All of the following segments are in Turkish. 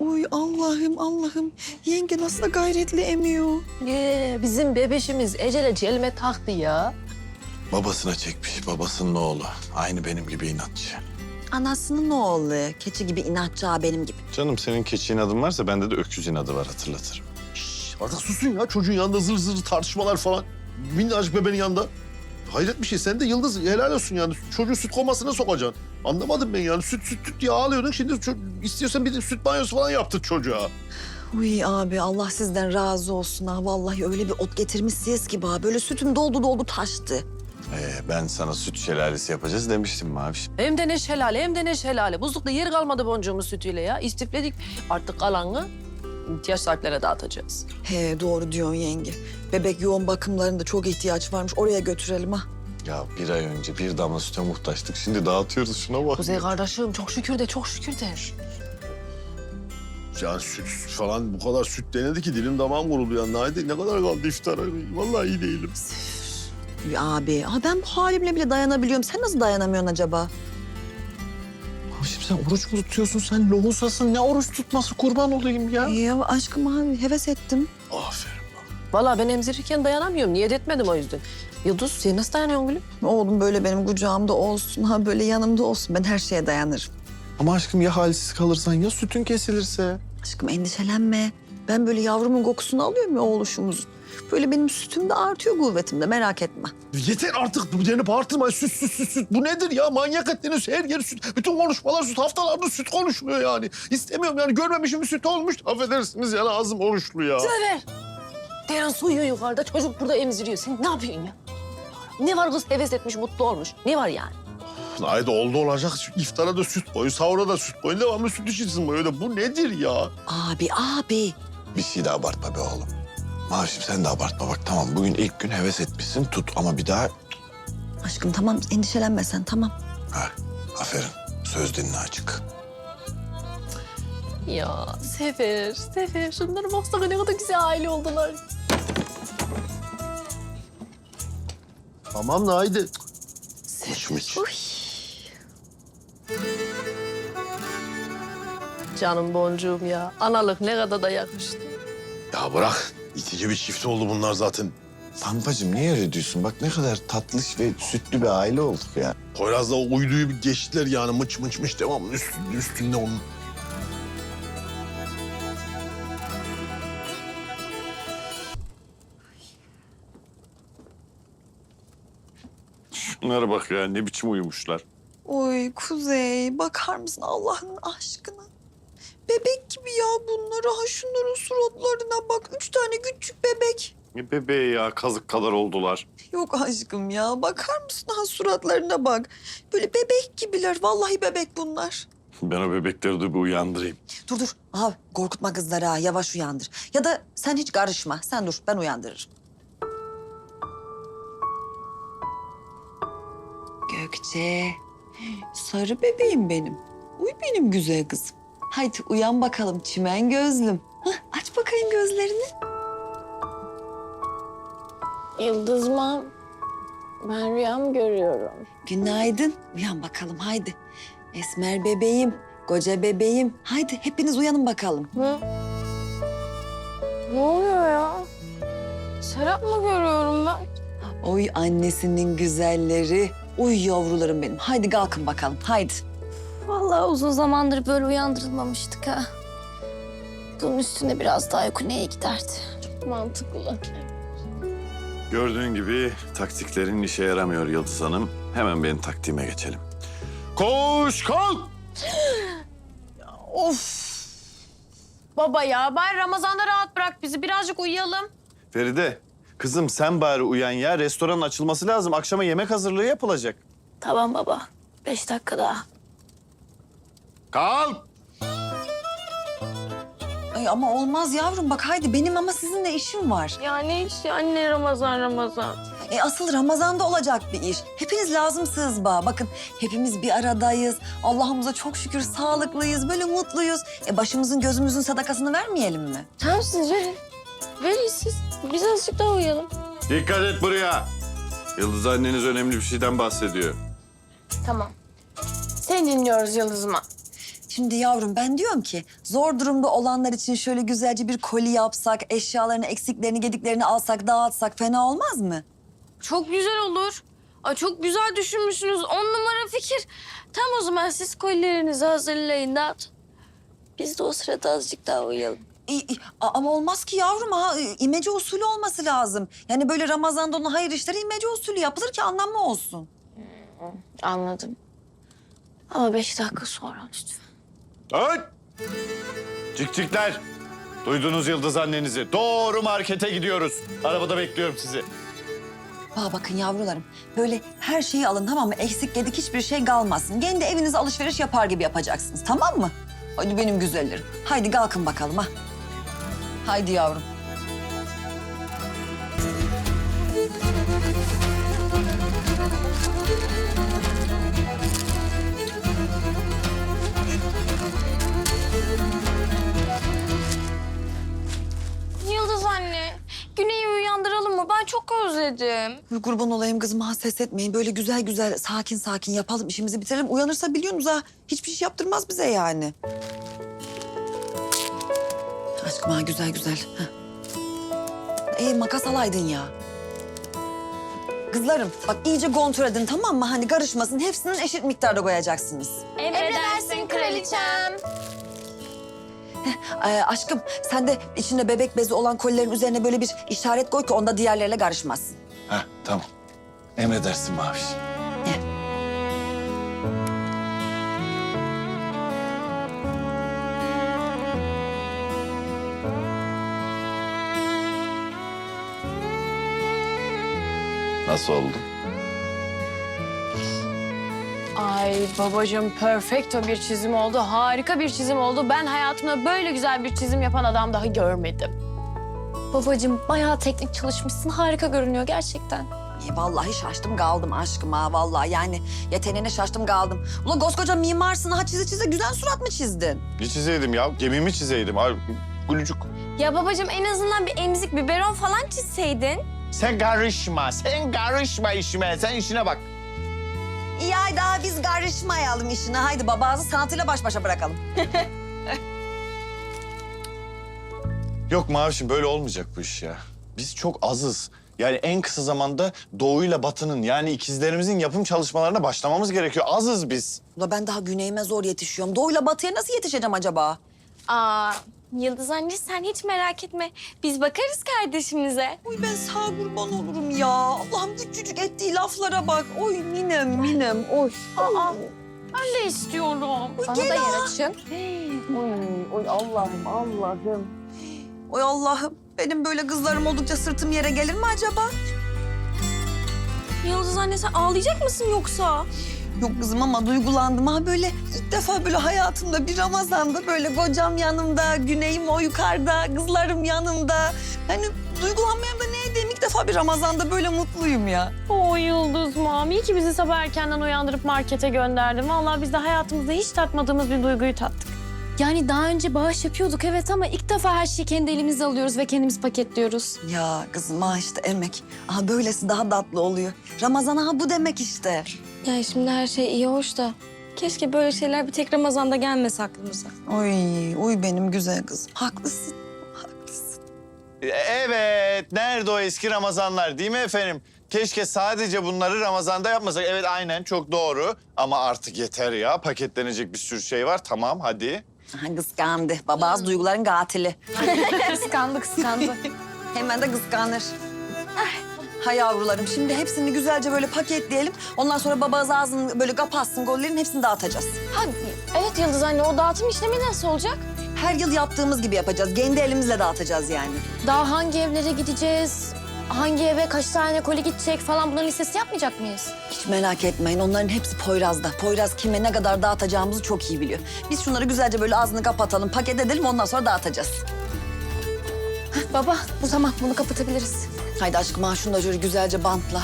uy Allah'ım Allah'ım. Yenge nasıl da gayretli emiyor. Ee, bizim bebeşimiz Ecele celme taktı ya. Babasına çekmiş, babasının oğlu. Aynı benim gibi inatçı. Anasının oğlu. Keçi gibi inatçı ha benim gibi. Canım senin keçi inadın varsa bende de öküz inadı var hatırlatırım. Artık susun ya çocuğun yanında zır zır tartışmalar falan. Minnacık bebeğin yanında. Hayret bir şey. Sen de Yıldız helal olsun yani. Çocuğu süt komasına sokacaksın. Anlamadım ben yani. Süt süt süt diye ağlıyordun. Şimdi istiyorsan bir de süt banyosu falan yaptır çocuğa. Uy abi Allah sizden razı olsun ha. Vallahi öyle bir ot getirmişsiniz ki bana. Böyle sütüm doldu doldu taştı. Ee, ben sana süt şelalesi yapacağız demiştim Maviş. Hem de ne şelale hem de ne şelale. Buzlukta yer kalmadı boncuğumun sütüyle ya. İstifledik. Artık kalanı ihtiyaç sahiplerine dağıtacağız. He doğru diyorsun yenge. Bebek yoğun bakımlarında çok ihtiyaç varmış. Oraya götürelim ha. Ya bir ay önce bir damla süte muhtaçtık. Şimdi dağıtıyoruz şuna bak. Kuzey kardeşim çok şükür de çok şükür de. Yani süt falan bu kadar süt denedi ki dilim damağım kuruldu ya. Nade ne kadar kaldı iftara? Vallahi iyi değilim. Uy abi ha ben bu halimle bile dayanabiliyorum. Sen nasıl dayanamıyorsun acaba? Mavişim sen oruç mu tutuyorsun? Sen lohusasın. Ne oruç tutması kurban olayım ya. Ya aşkım heves ettim. Aferin. Vallahi ben emzirirken dayanamıyorum. Niyet etmedim o yüzden. Yıldız sen nasıl dayanıyorsun gülüm? Oğlum böyle benim kucağımda olsun ha böyle yanımda olsun. Ben her şeye dayanırım. Ama aşkım ya halsiz kalırsan ya sütün kesilirse? Aşkım endişelenme. Ben böyle yavrumun kokusunu alıyorum ya oğluşumuzun. Böyle benim sütüm de artıyor kuvvetim de merak etme. Yeter artık bu beni bağırtma. Süt süt süt süt. Bu nedir ya? Manyak ettiniz. Her yer süt. Bütün konuşmalar süt. Haftalardır süt konuşuluyor yani. İstemiyorum yani. Görmemişim süt olmuş. Affedersiniz yani ağzım oruçlu ya. Sever. Deren su uyuyor yukarıda. Çocuk burada emziriyor. Sen ne yapıyorsun ya? Ne var kız heves etmiş, mutlu olmuş. Ne var yani? Ayda oldu olacak. İftara da süt koyun, sahura da süt koyun. Devamlı süt içilsin böyle. Bu nedir ya? Abi abi. Bir şey de abartma be oğlum. Mavişim sen de abartma bak tamam bugün ilk gün heves etmişsin tut ama bir daha Aşkım tamam endişelenme sen tamam. ha aferin söz dinle açık. Ya Sefer, Sefer. Şunlara baksana ne kadar güzel aile oldular. Tamam da haydi. İç. Canım boncuğum ya. Analık ne kadar da yakıştı. Ya bırak. İtici bir çift oldu bunlar zaten. Pampacığım niye öyle diyorsun? Bak ne kadar tatlış ve sütlü bir aile olduk ya. Poyraz'la o uyduyu bir geçtiler yani. Mıç mıç mıç devamlı üstünde, üstünde onun. Şunlara bak ya ne biçim uyumuşlar. Oy Kuzey bakar mısın Allah'ın aşkına? Bebek gibi ya bunlara ha şunların suratlarına bak. Üç tane küçük bebek. Ne bebeği ya kazık kadar oldular. Yok aşkım ya bakar mısın ha suratlarına bak. Böyle bebek gibiler vallahi bebek bunlar. Ben o bebekleri de bir uyandırayım. Dur dur abi korkutma kızları ha yavaş uyandır. Ya da sen hiç karışma sen dur ben uyandırırım. Gökçe sarı bebeğim benim. Uy benim güzel kızım. Haydi uyan bakalım çimen gözlüm. Hah, aç bakayım gözlerini. Yıldız mı? Ben rüya mı görüyorum? Günaydın. Uyan bakalım haydi. Esmer bebeğim, koca bebeğim. Haydi hepiniz uyanın bakalım. Hı? Ne oluyor ya? Serap mı görüyorum ben? Oy annesinin güzelleri. Uy yavrularım benim. Haydi kalkın bakalım. Haydi. Vallahi uzun zamandır böyle uyandırılmamıştık ha. Bunun üstüne biraz daha uyku neye giderdi? Çok mantıklı. Gördüğün gibi taktiklerin işe yaramıyor Yıldız Hanım. Hemen benim taktiğime geçelim. Koş kalk! Of! Baba ya bari Ramazan'da rahat bırak bizi. Birazcık uyuyalım. Feride, kızım sen bari uyan ya. Restoranın açılması lazım. Akşama yemek hazırlığı yapılacak. Tamam baba. Beş dakika daha. Kalk! Ay ama olmaz yavrum. Bak haydi benim ama sizinle işim var. Ya ne iş ya? Anne Ramazan Ramazan. E asıl Ramazan'da olacak bir iş. Hepiniz lazımsınız ba. Bakın hepimiz bir aradayız. Allah'ımıza çok şükür sağlıklıyız. Böyle mutluyuz. E başımızın gözümüzün sadakasını vermeyelim mi? Tamam siz verin. Verin siz. Biz azıcık daha uyuyalım. Dikkat et buraya. Yıldız anneniz önemli bir şeyden bahsediyor. Tamam. Seni dinliyoruz Yıldız'ıma. Şimdi yavrum ben diyorum ki zor durumda olanlar için şöyle güzelce bir koli yapsak, eşyalarını, eksiklerini, gediklerini alsak, dağıtsak fena olmaz mı? Çok güzel olur. Ay çok güzel düşünmüşsünüz. On numara fikir. Tam o zaman siz kolilerinizi hazırlayın dağıt. Biz de o sırada azıcık daha uyuyalım. İ- i- a- ama olmaz ki yavrum ha imece usulü olması lazım. Yani böyle Ramazan'da onun hayır işleri imece usulü yapılır ki anlamlı olsun. Anladım. Ama beş dakika sonra lütfen. Öt! Cikcikler. Duydunuz Yıldız annenizi. Doğru markete gidiyoruz. Arabada bekliyorum sizi. Aa bakın yavrularım böyle her şeyi alın tamam mı? Eksik gedik hiçbir şey kalmasın. Kendi evinize alışveriş yapar gibi yapacaksınız tamam mı? Hadi benim güzellerim. Haydi kalkın bakalım ha. Haydi yavrum. Yıldız anne, Güney'i uyandıralım mı? Ben çok özledim. Uy, Kurban olayım kızım ha ses etmeyin. Böyle güzel güzel sakin sakin yapalım işimizi bitirelim. Uyanırsa biliyorsunuz ha hiçbir şey yaptırmaz bize yani. Aşkım ha güzel güzel. Heh. Ee, makas alaydın ya. Kızlarım bak iyice kontrol edin tamam mı? Hani karışmasın hepsinin eşit miktarda koyacaksınız. Emredersin kraliçem. Ee, aşkım sen de içinde bebek bezi olan kolilerin üzerine böyle bir işaret koy ki onda diğerleriyle karışmasın. Heh, tamam. Emredersin Maviş. Nasıl oldu? Ay babacığım perfecto bir çizim oldu. Harika bir çizim oldu. Ben hayatımda böyle güzel bir çizim yapan adam daha görmedim. Babacığım bayağı teknik çalışmışsın. Harika görünüyor gerçekten. İyi, vallahi şaştım kaldım aşkım ha vallahi yani yeteneğine şaştım kaldım. Ulan koskoca mimarsın ha çize çize güzel surat mı çizdin? Ne çizeydim ya? Gemimi çizeydim. Ay, gülücük. Ya babacığım en azından bir emzik biberon falan çizseydin. Sen karışma, sen karışma işime. Sen işine bak. İyi haydi ha, biz karışmayalım işine. Haydi babazı sanatıyla baş başa bırakalım. Yok Mavişim böyle olmayacak bu iş ya. Biz çok azız. Yani en kısa zamanda doğuyla batının yani ikizlerimizin yapım çalışmalarına başlamamız gerekiyor. Azız biz. Ulan ben daha güneyime zor yetişiyorum. Doğuyla batıya nasıl yetişeceğim acaba? Aa Yıldız anne sen hiç merak etme. Biz bakarız kardeşimize. Uy ben sağ kurban olurum ya. Allah'ım küçücük ettiği laflara bak. Oy minem minem oy. Aa ben de istiyorum. Bana da yer açın. Oy Allah'ım Allah'ım. Oy Allah'ım. Benim böyle kızlarım oldukça sırtım yere gelir mi acaba? Yıldız anne sen ağlayacak mısın yoksa? Yok kızım ama duygulandım ha böyle ilk defa böyle hayatımda bir Ramazan'da böyle kocam yanımda, güneyim o yukarıda, kızlarım yanımda. Hani duygulanmayayım da ne edeyim ilk defa bir Ramazan'da böyle mutluyum ya. O Yıldız mam. İyi ki bizi sabah erkenden uyandırıp markete gönderdin. Vallahi biz de hayatımızda hiç tatmadığımız bir duyguyu tattık. Yani daha önce bağış yapıyorduk evet ama ilk defa her şeyi kendi elimizle alıyoruz ve kendimiz paketliyoruz. Ya kızım ha işte emek. Aha böylesi daha tatlı oluyor. Ramazan ha bu demek işte. Ya şimdi her şey iyi hoş da keşke böyle şeyler bir tek Ramazan'da gelmese aklımıza. Oy, oy benim güzel kızım. Haklısın, haklısın. E, Evet, nerede o eski Ramazanlar değil mi efendim? Keşke sadece bunları Ramazan'da yapmasak. Evet aynen çok doğru. Ama artık yeter ya. Paketlenecek bir sürü şey var. Tamam hadi. Aha, kıskandı. Babaz duyguların katili. Kıskandı kıskandı. Hemen de kıskanır. Ha yavrularım şimdi hepsini güzelce böyle paketleyelim. Ondan sonra babaz ağzını böyle kapatsın gollerin hepsini dağıtacağız. Ha, evet Yıldız anne o dağıtım işlemi nasıl olacak? Her yıl yaptığımız gibi yapacağız. Kendi elimizle dağıtacağız yani. Daha hangi evlere gideceğiz? Hangi eve kaç tane koli gidecek falan bunların listesi yapmayacak mıyız? Hiç merak etmeyin onların hepsi Poyraz'da. Poyraz kime ne kadar dağıtacağımızı çok iyi biliyor. Biz şunları güzelce böyle ağzını kapatalım, paket edelim ondan sonra dağıtacağız. Baba bu zaman bunu kapatabiliriz. Haydi aşkım ha şunu da şöyle güzelce bantla.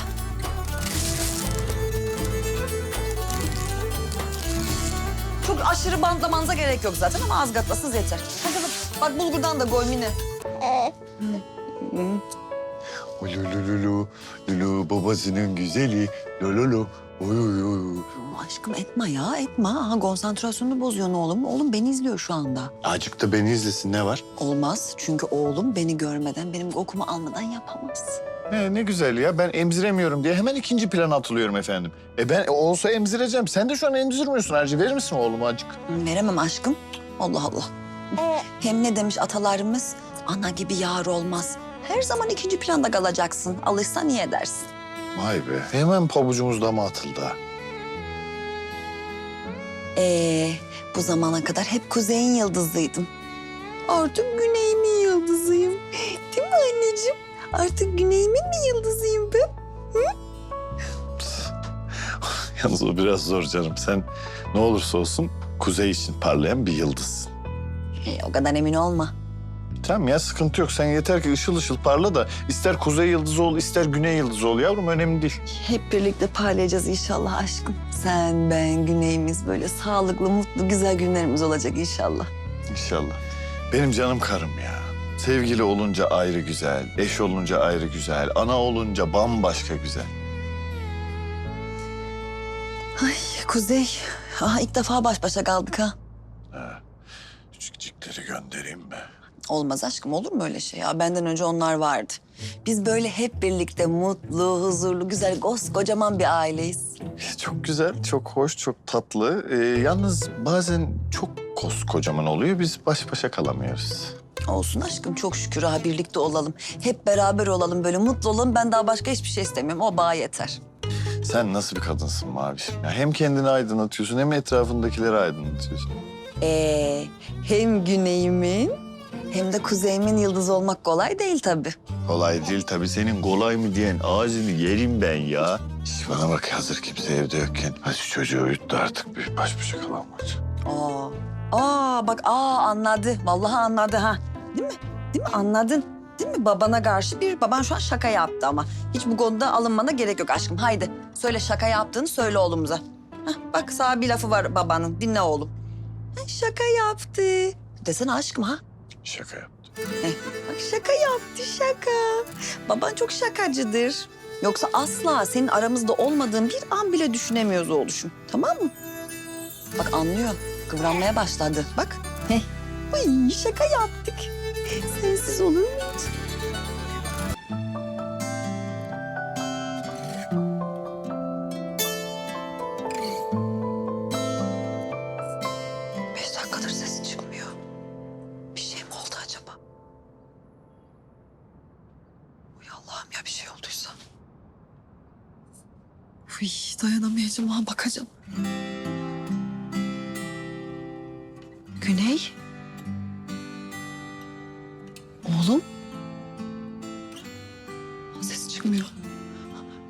Çok aşırı bantlamanıza gerek yok zaten ama az katlasız yeter. Hadi bak, bulgurdan da koy Mine. Lulu lulu lulu babasının güzeli. Lulu Uy uy uy. Aşkım etme ya etme. Ha, konsantrasyonunu bozuyorsun oğlum. Oğlum beni izliyor şu anda. Acık da beni izlesin ne var? Olmaz çünkü oğlum beni görmeden, benim kokumu almadan yapamaz. Ne, ne güzel ya. Ben emziremiyorum diye hemen ikinci plana atılıyorum efendim. E ben olsa emzireceğim. Sen de şu an emzirmiyorsun Hacı. Verir misin oğluma acık? Veremem aşkım. Allah Allah. Hem ne demiş atalarımız? Ana gibi yar olmaz. Her zaman ikinci planda kalacaksın. Alışsan iyi edersin. Vay be. Hemen pabucumuz dama atıldı. ha. Ee, bu zamana kadar hep kuzeyin yıldızıydım. Artık güneyimin yıldızıyım. Değil mi anneciğim? Artık güneyimin mi yıldızıyım ben? Yalnız o biraz zor canım. Sen ne olursa olsun kuzey için parlayan bir yıldızsın. Ee, o kadar emin olma. Tamam ya sıkıntı yok. Sen yeter ki ışıl ışıl parla da ister kuzey yıldızı ol ister güney yıldızı ol yavrum önemli değil. Hep birlikte parlayacağız inşallah aşkım. Sen, ben, güneyimiz böyle sağlıklı, mutlu, güzel günlerimiz olacak inşallah. İnşallah. Benim canım karım ya. Sevgili olunca ayrı güzel, eş olunca ayrı güzel, ana olunca bambaşka güzel. Ay Kuzey, aha ilk defa baş başa kaldık ha. Küçükçikleri göndereyim mi? Olmaz aşkım olur mu öyle şey ya? Benden önce onlar vardı. Biz böyle hep birlikte mutlu, huzurlu, güzel, kocaman bir aileyiz. Çok güzel, çok hoş, çok tatlı. Ee, yalnız bazen çok koskocaman oluyor. Biz baş başa kalamıyoruz. Olsun aşkım çok şükür ha birlikte olalım. Hep beraber olalım böyle mutlu olalım. Ben daha başka hiçbir şey istemiyorum. O bağ yeter. Sen nasıl bir kadınsın Mavişim? Ya hem kendini aydınlatıyorsun hem etrafındakileri aydınlatıyorsun. Ee, hem güneyimin hem de kuzeyimin yıldız olmak kolay değil tabii. Kolay değil tabii senin kolay mı diyen ağzını yerim ben ya. Şş, bana bak hazır kimse evde yokken. Hadi şu çocuğu uyut da artık bir baş başa kalalım hadi. Aa, aa bak aa anladı. Vallahi anladı ha. Değil mi? Değil mi? Anladın. Değil mi? Babana karşı bir baban şu an şaka yaptı ama. Hiç bu konuda alınmana gerek yok aşkım. Haydi söyle şaka yaptığını söyle oğlumuza. Hah, bak sana bir lafı var babanın. Dinle oğlum. Ha, şaka yaptı. Desene aşkım ha. Şaka yaptım. Eh, bak şaka yaptı şaka. Baban çok şakacıdır. Yoksa asla senin aramızda olmadığın bir an bile düşünemiyoruz oğluşum. Tamam mı? Bak anlıyor. Kıvranmaya başladı. Bak. Heh. Ay şaka yaptık. Sensiz olur mu Allah'ım ya bir şey olduysa. Uy dayanamayacağım ha bakacağım. Güney. Oğlum. Ses çıkmıyor.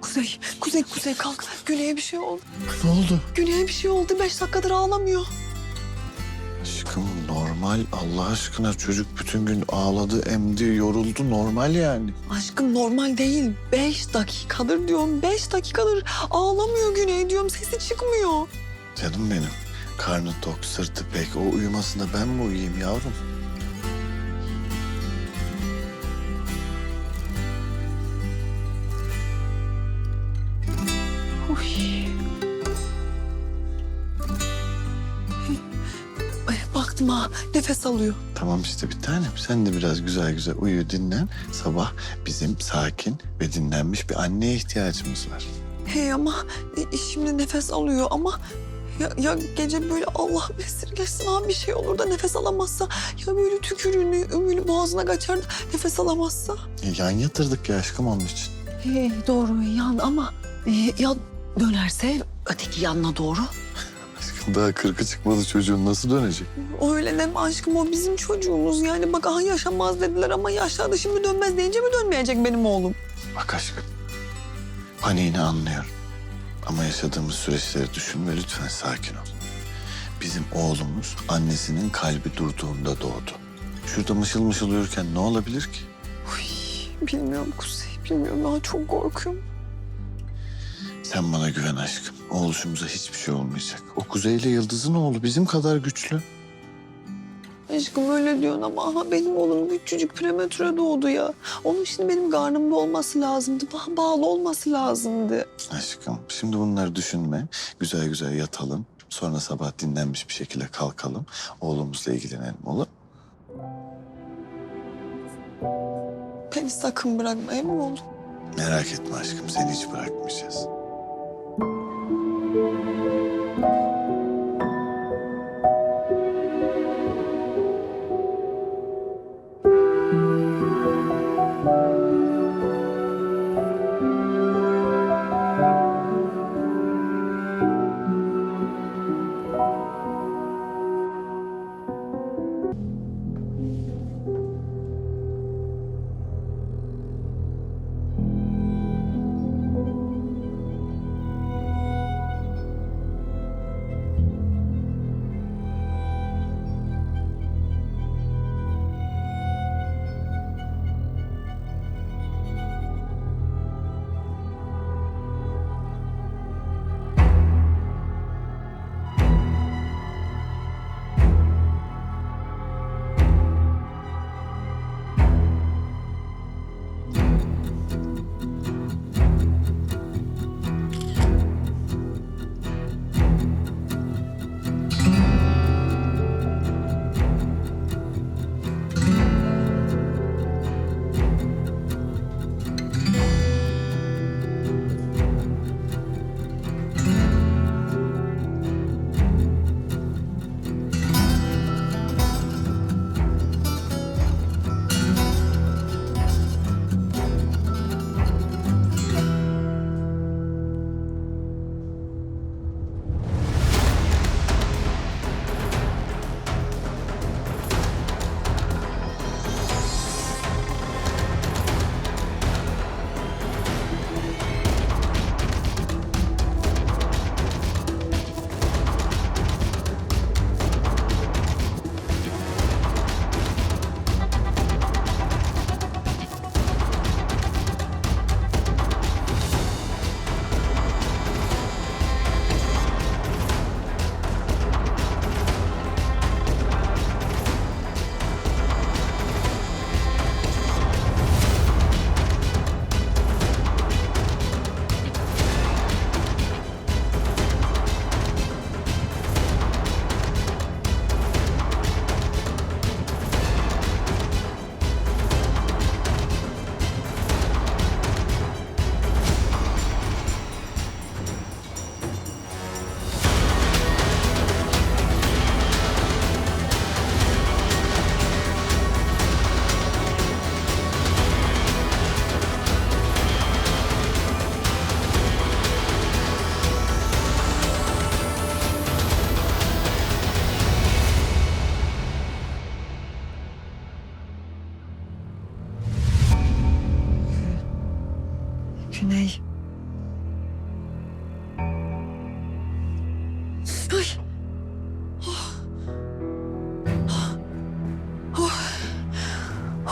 Kuzey, Kuzey, Kuzey kalk. Güney'e bir şey oldu. Ne oldu? Güney'e bir şey oldu. Beş dakikadır ağlamıyor. Normal Allah aşkına çocuk bütün gün ağladı, emdi, yoruldu normal yani. Aşkım normal değil. Beş dakikadır diyorum. Beş dakikadır ağlamıyor Güney diyorum. Sesi çıkmıyor. Canım benim. Karnı tok, sırtı pek. O uyumasında ben mi uyuyayım yavrum? Nefes alıyor. Tamam işte bir tanem. Sen de biraz güzel güzel uyu, dinlen. Sabah bizim sakin ve dinlenmiş bir anneye ihtiyacımız var. Hey ama e, şimdi nefes alıyor ama ya, ya gece böyle Allah esirgesin ha bir şey olur da nefes alamazsa ya böyle tükürüğünü ömürlü boğazına kaçar da nefes alamazsa. E, Yan yatırdık ya aşkım onun için. He, doğru yan ama e, ya dönerse öteki yanına doğru. Daha kırkı çıkmadı çocuğun nasıl dönecek? Öyle deme aşkım o bizim çocuğumuz yani bak aha yaşamaz dediler ama yaşadı şimdi dönmez deyince mi dönmeyecek benim oğlum? Bak aşkım. Paniğini anlıyorum. Ama yaşadığımız süreçleri düşün ve lütfen sakin ol. Bizim oğlumuz annesinin kalbi durduğunda doğdu. Şurada mışıl mışıl uyurken ne olabilir ki? Uy, bilmiyorum Kuzey bilmiyorum ben çok korkuyorum. Sen bana güven aşkım. Oğluşumuza hiçbir şey olmayacak. O Kuzey'le Yıldız'ın oğlu bizim kadar güçlü. aşkım öyle diyorsun ama aha benim oğlum küçücük prematüre doğdu ya. Onun şimdi benim karnımda olması lazımdı. Ba- bağlı olması lazımdı. Aşkım şimdi bunları düşünme. Güzel güzel yatalım. Sonra sabah dinlenmiş bir şekilde kalkalım. Oğlumuzla ilgilenelim olur? Beni sakın bırakma emin ol. Merak etme aşkım seni hiç bırakmayacağız. Güney.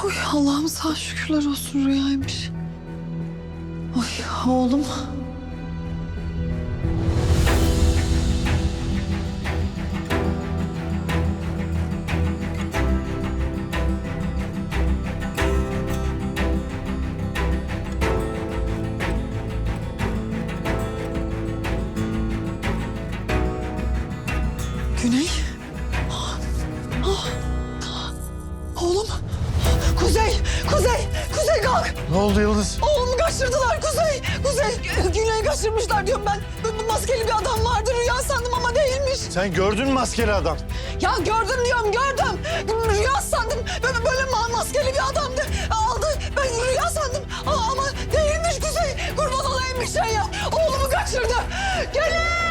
Oy Allah'ım sağ şükürler olsun rüyaymış. Oy oğlum. Kaçırmışlar diyorum ben. Bu Maskeli bir adam vardı rüya sandım ama değilmiş. Sen gördün mü maskeli adam? Ya gördüm diyorum gördüm. Rüya sandım. Böyle, böyle ma- maskeli bir adamdı. Aldı. Ben rüya sandım. Aa, ama değilmiş Kuzey. Kurban olayım bir şey yap. Oğlumu kaçırdı. Gelin.